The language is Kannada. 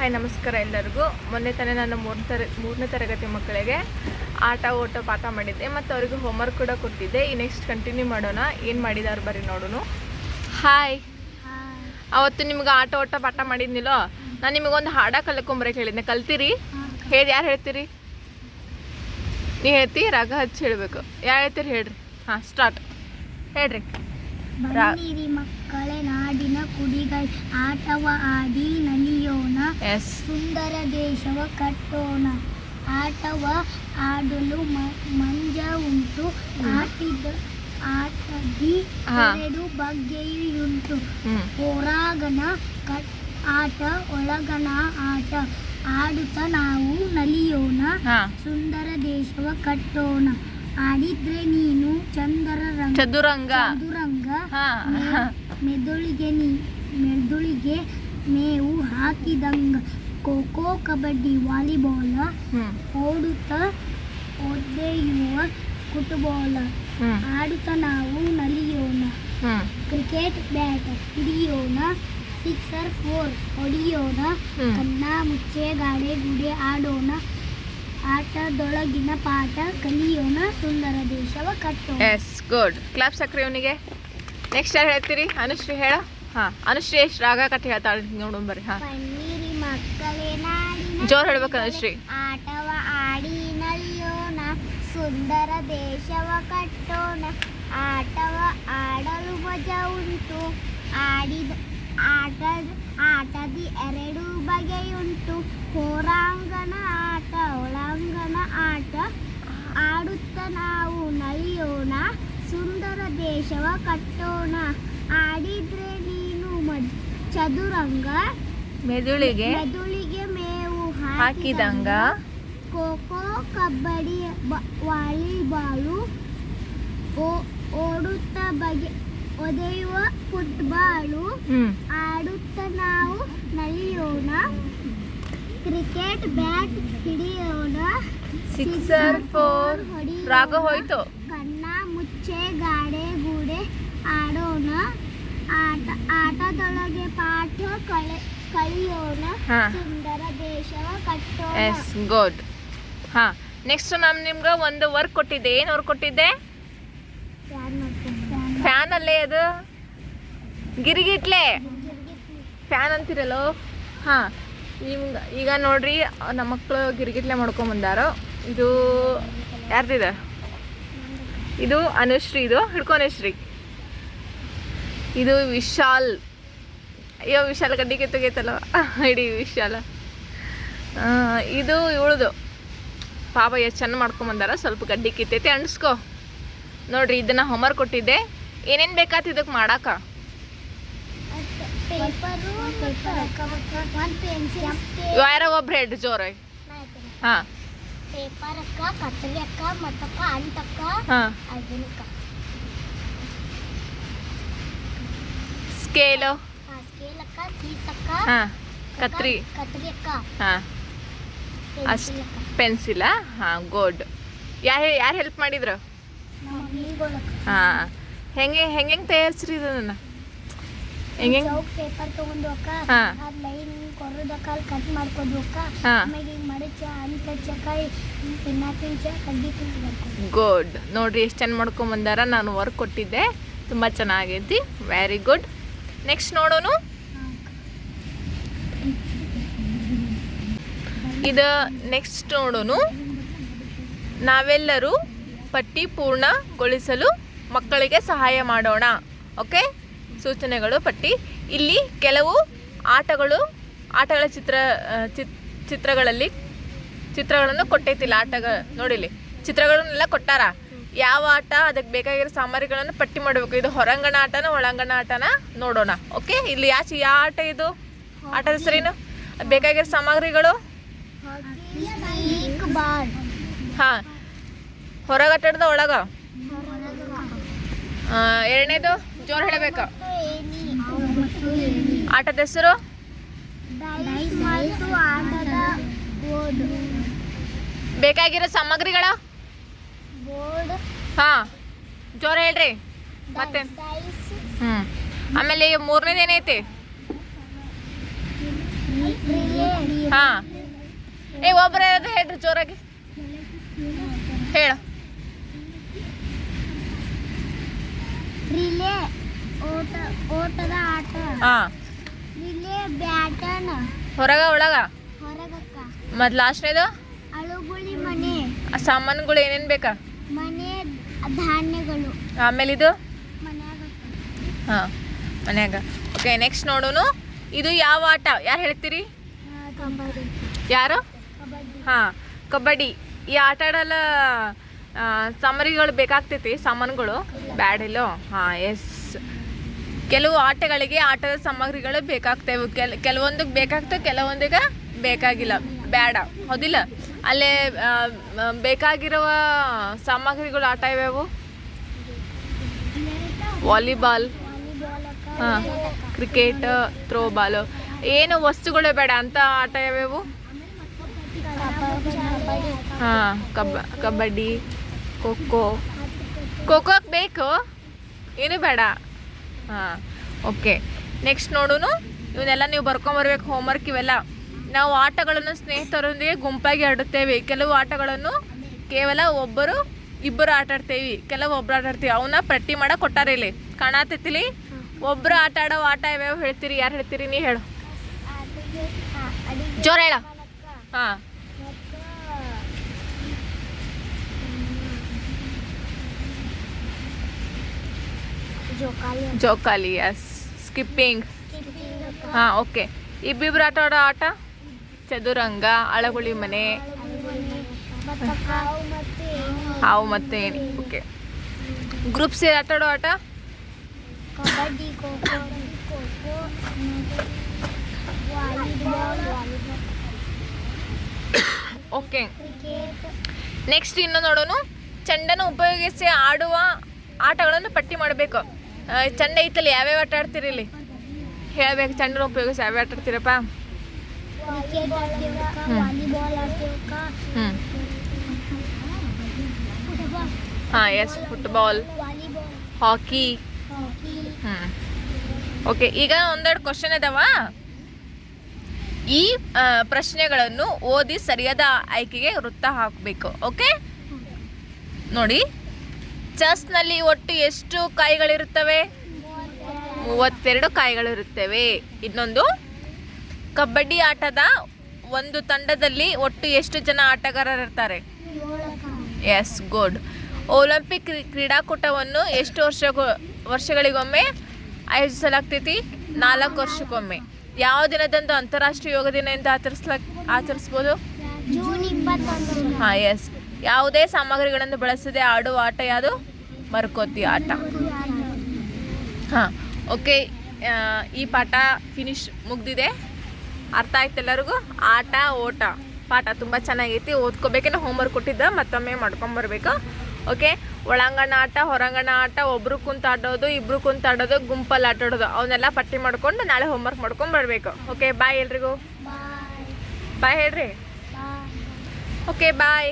ಹಾಯ್ ನಮಸ್ಕಾರ ಎಲ್ಲರಿಗೂ. ಮೊನ್ನೆ ತಾನೇ ನಾನು ಮೂರನೇ ತರ ಮೂರನೇ ತರಗತಿ ಮಕ್ಕಳಿಗೆ ಆಟ ಓಟ ಪಾಠ ಮಾಡಿದ್ದೆ ಮತ್ತು ಅವ್ರಿಗೆ ಹೋಮ್ವರ್ಕ್ ಕೂಡ ಕೊಟ್ಟಿದ್ದೆ. ಈ ನೆಕ್ಸ್ಟ್ ಕಂಟಿನ್ಯೂ ಮಾಡೋಣ. ಏನು ಮಾಡಿದಾರು ಬರೀ ನೋಡೋಣ ಹಾಯ್ ಅವತ್ತು ನಿಮ್ಗೆ ಆಟ ಓಟ ಪಾಠ ಮಾಡಿದ್ನಿಲ್ಲೋ ನಾನು ನಿಮಗೊಂದು ಹಾಡ ಕಲ್ಕೊಂಬರಕ್ಕೆ ಹೇಳಿದ್ದೆ ಕಲ್ತೀರಿ? ಹೇಳಿ ಯಾರು ಹೇಳ್ತೀರಿ? ನೀ ಹೇಳ್ತಿ? ರಾಗ ಹಚ್ಚಿ ಹೇಳಬೇಕು. ಯಾರು ಹೇಳ್ತೀರಿ ಹೇಳ್ರಿ? ಹಾಂ ಸ್ಟಾರ್ಟ್ ಹೇಳ್ರಿ. ಮಕ್ಕಳೇ ನಾಡಿನ ಕುಡಿಗೈ ಆಟವ ಆಡಿ ನಲಿಯೋಣ ಸುಂದರ ದೇಶವ ಕಟ್ಟೋಣ. ಆಟವ ಆಡಲು ಮಂಜ ಉಂಟು. ಆಟಿದ ಆಟದಿ. ಎರಡು ಬಗೆಯುಂಟು ಹ್ಞೂ ಹೊರಾಗನ ಕಟ್ ಆಟ ಒಳಗನ ಆಟ. ಆಡುತ್ತ ನಾವು ನಲಿಯೋಣ ಸುಂದರ ದೇಶವ ಕಟ್ಟೋಣ. ಆಡಿದ್ರೆ ನೀನು ಚಂದರ ರಂಗ ಚದುರಂಗ. ಚದುರಂಗ ಮೆದುಳಿಗೆ ನೀ ಮೆದುಳಿಗೆ ಮೇವು ಹಾಕಿದಂಗ ಖೋಖೋ ಕಬಡ್ಡಿ ವಾಲಿಬಾಲ್ ಓಡುತ್ತ ಒದ್ದೆಯುವ ಫುಟ್ಬಾಲ್ ಆಡುತ್ತ ನಾವು ನಲಿಯೋಣ. ಕ್ರಿಕೆಟ್ ಬ್ಯಾಟ್ ಹಿಡಿಯೋಣ. ಸಿಕ್ಸರ್ ಫೋರ್ ಹೊಡಿಯೋಣ. ಕನ್ನ ಮುಚ್ಚೆ ಗಾಡೆ ಗುಡೆ ಆಡೋಣ. ಆಟದೊಳಗಿನ ಪಾಠ ಕಲಿಯೋಣ. ಸುಂದರ ದೇಶವ ಕಟ್ಟೋಣ. ಎಸ್ ಗುಡ್ ಕ್ಲಾಪ್ ಸಕ್ರೆ ಅವನಿಗೆ ನೆಕ್ಸ್ಟ್ ಯಾರು ಹೇಳ್ತೀರಿ? ಅನುಶ್ರೀ ಹೇಳ. ಹಾಂ ಅನುಶ್ರೀ ಎಷ್ಟು ರಾಗ ಕಟ್ಟಿ ಹೇಳ್ತಾಳೆ ನೋಡೋಣ ಬರ್ರಿ ಹಾಂ. ಬನ್ನಿರಿ ಮಕ್ಕಳೇ ನಾಡಿನ ಜೋರ್ ಹೇಳ್ಬೇಕು ಅನುಶ್ರೀ. ಆಟವ ಆಡಿ ನಲಿಯೋಣ ಸುಂದರ ದೇಶವ ಕಟ್ಟೋಣ ಆಟವ ಆಡಲು ಮಜಾ ಉಂಟು ಆಡಿದ ಆಟ ಆಟದಿ ಎರಡು ಬಗೆಯುಂಟು ಹೊರಾಂಗಣ ಆಟ ಒಳಾಂಗಣ ಆಟ ಆಡುತ್ತ ನಾವು ನಲಿಯೋಣ ದೇಶವ ಕಟ್ಟೋಣ. ಆಡಿದ್ರೆ ನೀನು ಮದ್ ಚದುರಂಗ. ಮೆದುಳಿಗೆ ಮೆದುಳಿಗೆ ಮೇವು ಹಾಕಿದಂಗ. ಖೋಖೋ ಕಬಡ್ಡಿ ವಾಲಿಬಾಲು ಓಡುತ್ತ ಬಗೆ ಒದೆಯುವ ಫುಟ್ಬಾಲು. ಆಡುತ್ತ ನಾವು ನಲಿಯೋಣ. Cricket bat ಹಿಡಿಯೋಣ. Sixer four. ರಾಗ ಹೋಯ್ತು. ಗಾಡೆ ಗೂಡೆ ಆಡೋಣ. ಆಟ ಆಟದೊಳಗೆ ಪಾಠ ಕಳೆ ಕಲಿಯೋಣ. ಹಾ. ಸುಂದರ ದೇಶವ ಕಟ್ಟೋಣ. ಎಸ್ ಗುಡ್ ಹಾ ನೆಕ್ಸ್ಟ್ ನಾನು ನಿಮ್ಗೆ ಒಂದು ವರ್ಕ್ ಕೊಟ್ಟಿದ್ದೆ. ಏನು ವರ್ಕ್ ಕೊಟ್ಟಿದ್ದೆ? ಫ್ಯಾನ್ ಅಲ್ಲೇ ಅದು? ಗಿರಿಗಿಟ್ಲೆ? ಫ್ಯಾನ್ ಅಂತಿರಲ್ಲೋ? ಹಾಂ ನಿಮ್ಗೆ ಈಗ ನೋಡ್ರಿ ನಮ್ಮ ಮಕ್ಕಳು ಗಿರಿಗಿಟ್ಲೆ ಮಾಡ್ಕೊಂಬಂದಾರ ಇದು ಯಾರ್ದಿದೆ? ಇದು ಅನುಶ್ರೀ ಇದು ಹಿಡ್ಕೊನುಶ್ರೀ ಇದು ವಿಶಾಲ್. ಅಯ್ಯೋ ವಿಶಾಲ್ ಗಡ್ಡಿ ಕಿತ್ತೋಗೈತಲ್ಲ ಇಡೀ ವಿಶಾಲ. ಇದು ಇವಳದು. ಪಾಪ ಎಷ್ಟು ಚೆಂದ ಮಾಡ್ಕೊಂಬಂದಾರ ಸ್ವಲ್ಪ ಗಡ್ಡಿ ಕಿತ್ತೈತಿ ಅಂಟಿಸ್ಕೊ. ನೋಡ್ರಿ ಇದನ್ನ ಹೋಮ್ವರ್ಕ್ ಕೊಟ್ಟಿದ್ದೆ. ಏನೇನು ಬೇಕಾತ್ ಇದಕ್ಕೆ ಮಾಡಾಕ? ಯಾರ ಒಬ್ರು ಹೇಳ್ರಿ ಜೋರಾಗಿ? ಹಾಂ. ಪೇಪರ್ ಅಕ್ಕ ಕತ್ತರಿ ಅಕ್ಕ ಮತ್ತಕ್ಕ ಅಂಟಕ್ಕ ಹಾಂ. ಅದನ್ನಕ್ಕ ಸ್ಕೇಲು ಸ್ಕೇಲ್ ಅಕ್ಕ ಸೀಸಕ್ಕ ಹಾಂ ಕತ್ರಿ. ಕತ್ತರಿ ಅಕ್ಕ. ಹಾಂ. ಅಷ್ಟು ಪೆನ್ಸಿಲಾ ಹಾಂ ಗೋಡ್ ಯಾರು ಯಾರು ಹೆಲ್ಪ್ ಮಾಡಿದ್ರು? ಹಾ ಹಾಂ. ಹೆಂಗೆ ಹೆಂಗೆ ಹೆಂಗೆ ತಯಾರಿಸ್ರಿ ಇದನ್ನ ಹೆಂಗೆ ಪೇಪರ್ ತಗೊಂಡು ಅಕ್ಕ. ಹಾ. ಲೈನ್ ಅಲ್ಲಿ ಕಟ್ ಮಾಡ್ಕೋಬೇಕ? ಹಾ. ಆಮೇಲೆ ಮಡಚ ಅಂತ ಚಕಾಯಿ ಕಡ್ಡಿ ಗುಡ್ ನೋಡ್ರಿ ಎಷ್ಟು ಚೆಂದ ಮಾಡ್ಕೊಂಬಂದಾರ ನಾನು ವರ್ಕ್ ಕೊಟ್ಟಿದ್ದೆ. ತುಂಬ ಚೆನ್ನಾಗೈತಿ. ವೆರಿ ಗುಡ್ ನೆಕ್ಸ್ಟ್ ನೋಡೋನು? ಇದು ನೆಕ್ಸ್ಟ್ ನೋಡೋನು? ನಾವೆಲ್ಲರೂ ಪಟ್ಟಿ ಪೂರ್ಣಗೊಳಿಸಲು ಮಕ್ಕಳಿಗೆ ಸಹಾಯ ಮಾಡೋಣ. ಓಕೆ ಸೂಚನೆಗಳು ಪಟ್ಟಿ. ಇಲ್ಲಿ ಕೆಲವು ಆಟಗಳು ಆಟಗಳ ಚಿತ್ರ ಚಿತ್ರಗಳಲ್ಲಿ ಚಿತ್ರಗಳನ್ನು ಕೊಟ್ಟೈತಿಲ್ಲ ಆಟಗ ನೋಡಿಲಿ ಚಿತ್ರಗಳನ್ನೆಲ್ಲ ಕೊಟ್ಟಾರ? ಯಾವ ಆಟ, ಅದಕ್ಕೆ ಬೇಕಾಗಿರೋ ಸಾಮಗ್ರಿಗಳನ್ನು ಪಟ್ಟಿ ಮಾಡಬೇಕು. ಇದು ಹೊರಾಂಗಣ ಆಟನ, ಒಳಾಂಗಣ ಆಟನ? ನೋಡೋಣ. ಓಕೆ? ಇಲ್ಲಿ ಯಾಚೆ, ಯಾವ ಆಟ ಇದು? ಆಟದ ಹೆಸರೇನು? ಬೇಕಾಗಿರೋ ಸಾಮಗ್ರಿಗಳು? ಹಾ. ಹೊರಗಟ್ಟಡದ ಒಳಗ? ಎರಡನೇದು ಜೋರು ಹೇಳಬೇಕು? ಆಟದ ಹೆಸರು ಡೈಸ್ ಮತ್ತು ಆಟದ ಬೋರ್ಡ್ ಬೇಕಾಗಿರೋ ಸಾಮಗ್ರಿಗಳ? ಹಾಂ ಜೋರು ಹೇಳ್ರಿ. ಮತ್ತೆ? ಹ್ಮ್. ಆಮೇಲೆ ಮೂರನೇದು ಏನೈತಿ? ಹಾ. ಏ ಒಬ್ಬರೇ ಹೇಳ್ರಿ ಜೋರಾಗಿ. ಹೇಳ. ರಿಲೇ ಓಟ ಓಟದ ಆಟ. ಹಾ. ಹೊರಗ ಒಳಗ? ಮತ್ ಲಾಸ್ಟ್ನೇದು ಅಳುಗುಳಿ ಮನೆ. ಆ ಸಾಮಾನುಗಳು ಏನೇನ್ ಬೇಕಾ? ಮನೆ ಧಾನ್ಯಗಳು. ಆಮೇಲೆ ಇದು? ಹಾ ಮನ್ಯಾಗ. ಓಕೆ ನೆಕ್ಸ್ಟ್ ನೋಡೋನು. ಇದು ಯಾವ ಆಟ? ಯಾರು ಹೇಳ್ತೀರಿ? ಯಾರು? ಹಾ ಕಬಡ್ಡಿ. ಈ ಆಟ ಆಡಲ್ಲ ಸಾಮರಿಗಳು ಬೇಕಾಗ್ತೈತಿ ಸಾಮಾನುಗಳು. ಬ್ಯಾಡಿಲ್ಲೋ ಹಾ ಎಸ್ ಕೆಲವು ಆಟಗಳಿಗೆ, ಆಟದ ಸಾಮಗ್ರಿಗಳು ಬೇಕಾಗ್ತವೆ. ಕೆಲ, ಕೆಲವೊಂದಕ್ಕೆ ಬೇಕಾಗ್ತವೆ ಕೆಲವೊಂದಿಗೆ ಬೇಕಾಗಿಲ್ಲ. ಬೇಡ. ಹೌದಿಲ್ಲ? ಅಲ್ಲೇ ಬೇಕಾಗಿರುವ ಸಾಮಗ್ರಿಗಳು ಆಟ ಯಾವ್ಯಾವು ವಾಲಿಬಾಲ್. ಹಾಂ. Cricket, throwball. ಏನು ವಸ್ತುಗಳೇ ಬೇಡ. ಅಂತ ಆಟ ಯಾವ್ಯಾವು ಹಾಂ. ಕಬ, ಕಬಡ್ಡಿ, ಖೋಖೋ. ಖೋಖೋಕ್ ಬೇಕು. ಏನು ಬೇಡ. ಹಾಂ ಓಕೆ ನೆಕ್ಸ್ಟ್ ನೋಡೋನು ಇವನ್ನೆಲ್ಲ ನೀವು ಬರ್ಕೊಂಬರ್ಬೇಕು ಹೋಮ್ವರ್ಕ್ ಇವೆಲ್ಲ. ನಾವು ಆಟಗಳನ್ನು ಸ್ನೇಹಿತರೊಂದಿಗೆ ಗುಂಪಾಗಿ ಆಡುತ್ತೇವೆ. ಕೆಲವು ಆಟಗಳನ್ನು ಕೇವಲ ಒಬ್ಬರು ಇಬ್ಬರು ಆಟ ಆಡ್ತೇವೆ. ಕೆಲವು ಒಬ್ಬರು ಆಟಾಡ್ತೀವಿ ಅವನ್ನ ಪಟ್ಟಿ ಮಾಡ ಕೊಟ್ಟಾರ ಇಲ್ಲಿ. ಕಾಣತೈತಿಲಿ ಒಬ್ರು ಆಟ ಆಡೋ ಆಟ ಯಾವ್ಯಾವ ಹೇಳ್ತೀರಿ. ಯಾರು ಹೇಳ್ತೀರಿ? ನೀ ಹೇಳು. ಜೋರ ಹೇಳ. ಹಾಂ. ಜೋಕಾಲಿ ಎಸ್ ಸ್ಕಿಪ್ಪಿಂಗ್ ಹಾಂ ಓಕೆ ಇಬ್ಬಿಬ್ರು ಆಟ ಆಡೋ ಆಟ? ಚದುರಂಗ ಅಳಗುಳಿ ಮನೆ. ಹಾವು ಮತ್ತೆ ಓಕೆ ಗ್ರೂಪ್ ಸೇರಿ ಆಟ? ಆಡೋ ಆಟ ಓಕೆ ನೆಕ್ಸ್ಟ್ ಇನ್ನು ನೋಡೋನು ಚೆಂಡನ್ನು ಉಪಯೋಗಿಸಿ ಆಡುವ ಆಟಗಳನ್ನು ಪಟ್ಟಿ ಮಾಡಬೇಕು. ಚೆಂಡ ಐತಲ್ಲಿ ಯಾವ್ಯಾವ ಆಟ ಆಡ್ತೀರಿ ಇಲ್ಲಿ? ಹೇಳ್ಬೇಕು ಚೆಂಡನ್ನು ಉಪಯೋಗಿಸಿ ಯಾವ್ಯಾವ ಆಟ ಆಡ್ತೀರಪ್ಪ? ಹ್ಞೂ ಹಾಂ ಎಸ್ ಫುಟ್ಬಾಲ್ ಹಾಕಿ ಹ್ಮ್. ಓಕೆ ಈಗ ಒಂದೆರಡು ಕ್ವಶನ್ ಅದಾವ ಈ ಪ್ರಶ್ನೆಗಳನ್ನು ಓದಿ ಸರಿಯಾದ ಆಯ್ಕೆಗೆ ವೃತ್ತ ಹಾಕಬೇಕು ಓಕೆ ನೋಡಿ. ಚೆಸ್ನಲ್ಲಿ ಒಟ್ಟು ಎಷ್ಟು ಕಾಯಿಗಳಿರುತ್ತವೆ? ಮೂವತ್ತೆರಡು ಕಾಯಿಗಳಿರುತ್ತವೆ. ಇನ್ನೊಂದು ಕಬಡ್ಡಿ ಆಟದ ಒಂದು ತಂಡದಲ್ಲಿ ಒಟ್ಟು ಎಷ್ಟು ಜನ ಆಟಗಾರರಿರ್ತಾರೆ? ಎಸ್ ಗುಡ್ ಒಲಿಂಪಿಕ್ ಕ್ರೀ- ಕ್ರೀಡಾಕೂಟವನ್ನು ಎಷ್ಟು ವರ್ಷ ವರ್ಷಗಳಿಗೊಮ್ಮೆ ಆಯೋಜಿಸಲಾಗ್ತೈತಿ? ನಾಲ್ಕು ವರ್ಷಕ್ಕೊಮ್ಮೆ. ಯಾವ ದಿನದಂದು ಅಂತಾರಾಷ್ಟ್ರೀಯ ಯೋಗ ದಿನ ಎಂದು ಆಚರಿಸ್ಲಾಕ್ ಆಚರಿಸ್ಬೋದು? ಹಾಂ ಎಸ್ ಯಾವುದೇ ಸಾಮಗ್ರಿಗಳನ್ನು ಬಳಸದೆ ಆಡುವ ಆಟ ಯಾವುದು? ಮರಕೋತಿ ಆಟ. ಹಾಂ ಓಕೆ ಈ ಪಾಠ ಫಿನಿಶ್ ಮುಗ್ದಿದೆ. ಅರ್ಥ ಆಯ್ತು ಎಲ್ಲರಿಗೂ? ಆಟ ಓಟ. ಪಾಠ ತುಂಬ ಚೆನ್ನಾಗೈತಿ ಓದ್ಕೋಬೇಕೇನೆ ಹೋಮ್ವರ್ಕ್ ಕೊಟ್ಟಿದ್ದ ಮತ್ತೊಮ್ಮೆ ಮಾಡ್ಕೊಂಬರ್ಬೇಕು ಓಕೆ ಒಳಾಂಗಣ ಆಟ ಹೊರಾಂಗಣ ಆಟ ಒಬ್ರು ಕುಂತ ಆಡೋದು ಇಬ್ರು ಕುಂತ ಆಡೋದು ಗುಂಪಲ್ಲಿ ಆಟ ಆಡೋದು ಅವನ್ನೆಲ್ಲ ಪಟ್ಟಿ ಮಾಡ್ಕೊಂಡು ನಾಳೆ ಹೋಮ್ವರ್ಕ್ ಮಾಡ್ಕೊಂಡು ಬರಬೇಕು. ಓಕೆ ಬಾಯ್ ಎಲ್ರಿಗೂ. ಬಾಯ್ ಹೇಳ್ರಿ. Okay bye